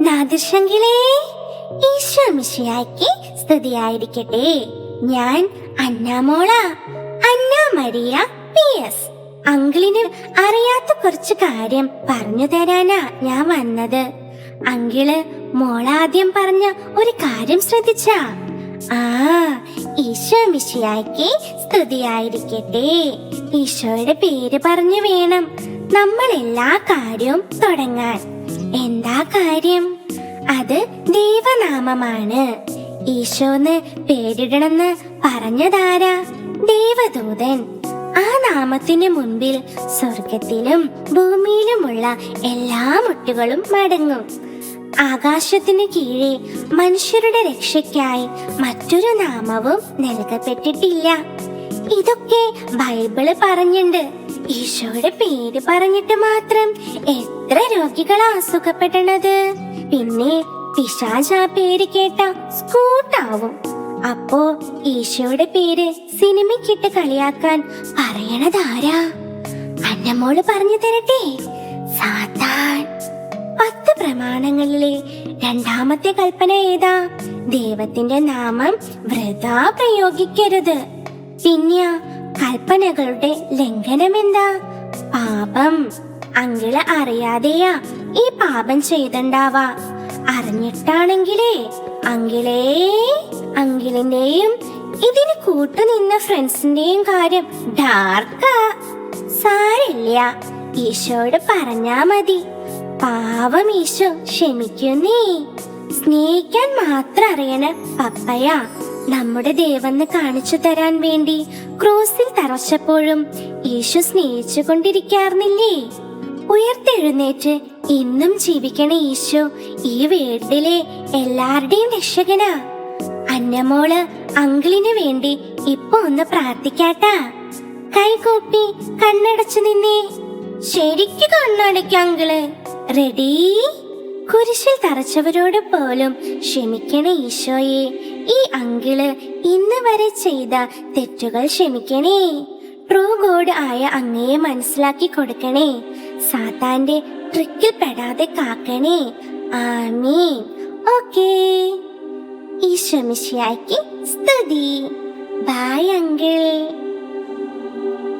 നാദിർഷങ്കിലേ ഈശോ മിശിയാക്കി സ്തുതിയായിരിക്കട്ടെ. ഞാൻ അന്നാമോള അന്ന മരിയ പി എസ്. അങ്കിളിന് അറിയാത്ത കുറച്ച് കാര്യം പറഞ്ഞു തരാനാ ഞാൻ വന്നത്. അങ്കിൾ മോളാദ്യം പറഞ്ഞ ഒരു കാര്യം ശ്രദ്ധിച്ചാ. ആ ഈശോ സ്തുതിയായിരിക്കട്ടെ. ഈശോയുടെ പേര് പറഞ്ഞു വേണം. നമ്മൾ എല്ലാ കാര്യവും തുടങ്ങാൻ. കാര്യം അത് ദൈവനാമമാണ്. ഈശോന്ന് പേരിടണമെന്ന് പറഞ്ഞതാരാ? ദേവദൂതൻ. ആ നാമത്തിന് മുൻപിൽ സ്വർഗത്തിലും ഭൂമിയിലുമുള്ള എല്ലാ മുട്ടുകളും മടങ്ങും. ആകാശത്തിനു കീഴെ മനുഷ്യരുടെ രക്ഷയ്ക്കായി മറ്റൊരു നാമവും നൽകപ്പെട്ടിട്ടില്ല. ഇതൊക്കെ ബൈബിൾ പറഞ്ഞിട്ടുണ്ട് ഈശോയുടെ പേര് പറഞ്ഞിട്ട് മാത്രം രോഗികളാ അസുഖപ്പെടണത്. പിന്നെ പിശാജ് ആ പേര് കേട്ട സ്കൂട്ടാവും. അപ്പോ ഈശോയുടെ പേര് സിനിമയ്ക്കിട്ട് കളിയാക്കാൻ പറയണതാരാ? അന്നമോൾ പറഞ്ഞു തരട്ടെ. സാത്താൻ. പത്ത് പ്രമാണങ്ങളിലെ രണ്ടാമത്തെ കൽപ്പന ഏതാ? ദൈവത്തിന്റെ നാമം വൃതാ പ്രയോഗിക്കരുത്. പിന്നെ കൽപ്പനകളുടെ ലംഘനം എന്താ പാപം. അങ്കിൾ അറിയാതെയാ ഈ പാപം ചെയ്തണ്ടാവാ. അറിഞ്ഞിട്ടാണെങ്കിലേ അങ്കിളേ അങ്കിളിന്റെയും ഇതിന് കൂട്ടുനിന്ന ഫ്രണ്ട്സിന്റെയും കാര്യം ഡാർക്കാ. സാരില്ല ഈശോയോട് പറഞ്ഞാ മതി. പാവം ഈശോ ക്ഷമിക്കുന്നേ സ്നേഹിക്കാൻ മാത്രം അറിയണ പപ്പയ നമ്മുടെ ദേവന്ന് കാണിച്ചു തരാൻ വേണ്ടി ക്രൂസിൽ തറച്ചപ്പോഴും ഈശോ സ്നേഹിച്ചു കൊണ്ടിരിക്കാറുന്നില്ലേ ഉയർത്തെഴുന്നേറ്റ് ഇന്നും ജീവിക്കണ ഈശോ ഈ വീട്ടിലെ എല്ലാവരുടെയും രക്ഷകനാ. അന്നമോൾ അങ്കിളിന് വേണ്ടി ഇപ്പൊ ഒന്ന് പ്രാർത്ഥിക്കാട്ടാ. കൈകൂപ്പി കണ്ണടച്ചു നിന്നേ. ശരിക്കു കണ്ണടയ്ക്ക അങ്കിൾ. റെഡി കുരിശിൽ തറച്ചവരോട് പോലും ക്ഷമിക്കണ ഈശോയെ. ഈ അങ്കിൾ ഇന്ന് വരെ ചെയ്ത തെറ്റുകൾ ക്ഷമിക്കണേ. ട്രൂ ഗോഡ് ആയ അങ്ങയെ മനസ്സിലാക്കി കൊടുക്കണേ. സാത്താന്റെ ട്രിക്കിൽ പെടാതെ കാക്കണേ. ആമീൻ. ഓക്കേ. ഈ മിശിയാക്കി സ്തുതി. Bye uncle